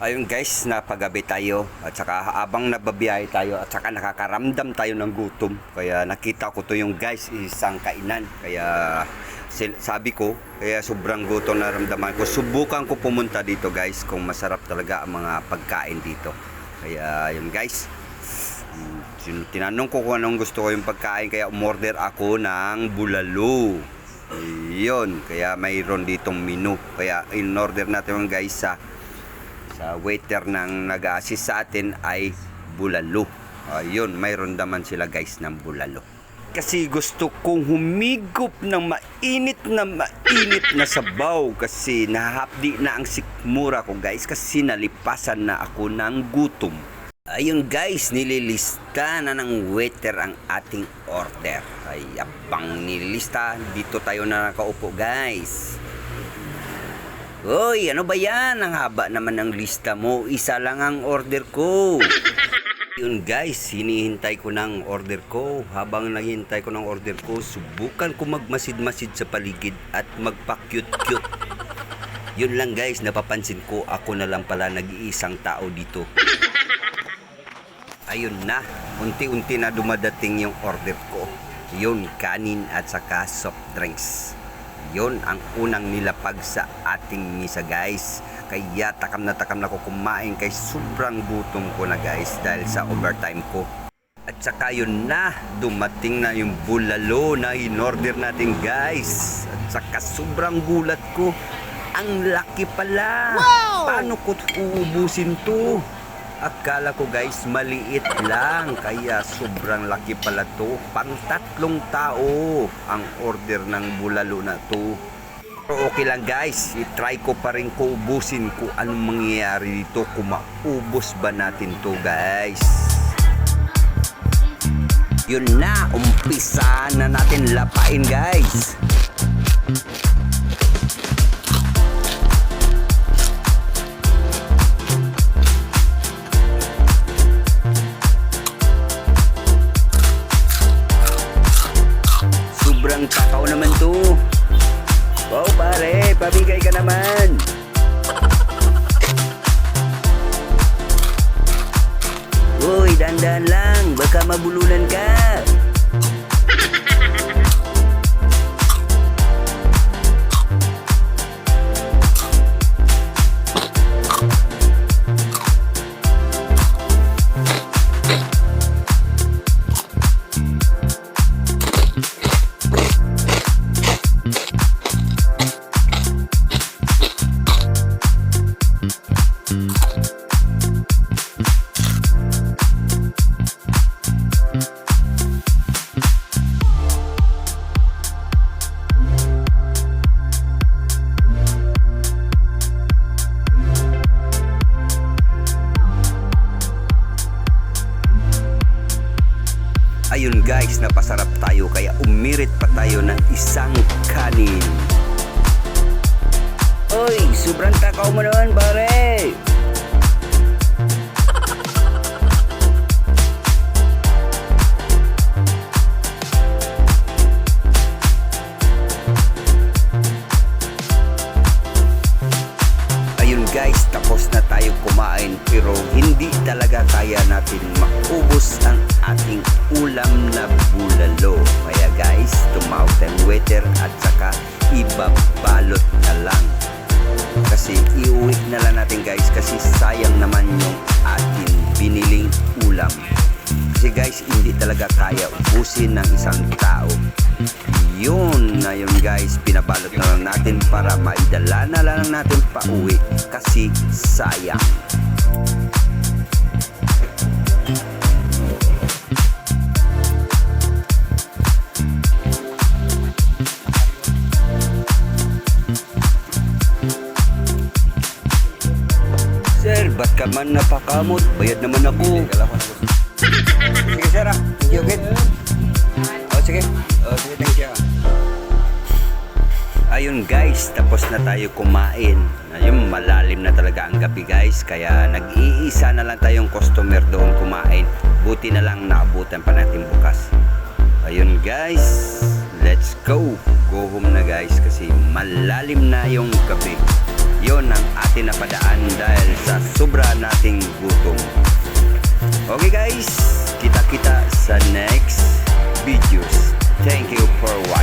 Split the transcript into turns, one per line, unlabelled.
Ayun guys, napagabi tayo at saka habang nababiyahe tayo at saka nakakaramdam tayo ng gutom. Kaya nakita ko to yung guys, isang kainan. Kaya sabi ko, kaya sobrang gutom na ramdaman ko. Subukan ko pumunta dito guys kung masarap talaga ang mga pagkain dito. Kaya yun guys, mm, sin- tinanong ko kung anong gusto ko yung pagkain kaya umorder ako ng bulalo. Yun, kaya mayroon ditong menu. Kaya in-order natin yung guys sa sa waiter ng nag-assist sa atin ay bulalo. Ayun, mayroon naman sila guys ng bulalo. Kasi gusto kong humigop ng mainit na mainit na sabaw kasi nahapdi na ang sikmura ko guys kasi nalipasan na ako ng gutom. Ayun guys, nililista na ng waiter ang ating order. Ay, abang nililista, dito tayo na nakaupo guys. Hoy, ano ba yan? Ang haba naman ng lista mo. Isa lang ang order ko. Yun guys, hinihintay ko ng order ko. Habang naghihintay ko ng order ko, subukan ko magmasid-masid sa paligid at magpa-cute-cute. Yun lang guys, napapansin ko ako na lang pala nag-iisang tao dito. Ayun na, unti-unti na dumadating yung order ko. Yun, kanin at saka soft drinks. Yun ang unang nilapag sa ating misa guys. Kaya takam na takam na ko kumain kay sobrang gutom ko na guys dahil sa overtime ko. At saka yun na, dumating na yung bulalo na in-order natin guys. At saka sobrang gulat ko. Ang laki pala. Paano ko uubusin to? Akala ko guys maliit lang kaya sobrang laki pala to. Pang tatlong tao ang order ng bulalo na to. Pero okay lang guys, i-try ko pa rin ko ubusin kung anong mangyayari dito kung maubos ba natin to guys. Yun na, umpisa na natin lapain guys. Pabigay ka naman. Uy, dandan lang, baka mabulunan ka. Ayun guys, napasarap tayo kaya umirit pa tayo ng isang kanin. Oy, sobrang takaw mo naman pare. Ayun guys, tapos na tayo kumain pero hindi talaga kaya natin maubos iuwi na lang natin guys kasi sayang naman yung ating biniling ulam. Kasi guys, hindi talaga kaya ubusin ng isang tao. Yun na yun guys, pinabalot na lang natin para maidala na lang natin pa uwi kasi sayang. Sir, ba't ka man napakamot? Bayad naman ako. Sige sir ah, thank you kid. Oh sige, oh sige thank you. Ayun guys, tapos na tayo kumain. Ayun, malalim na talaga ang gabi guys. Kaya nag-iisa na lang tayong customer doon kumain. Buti na lang naabutan pa natin bukas. Ayun guys, let's go. Go home na guys kasi malalim na yung gabi. Ngayon ang atin napadaan dahil sa sobra nating gutom. Okay guys, kita-kita sa next videos. Thank you for watching.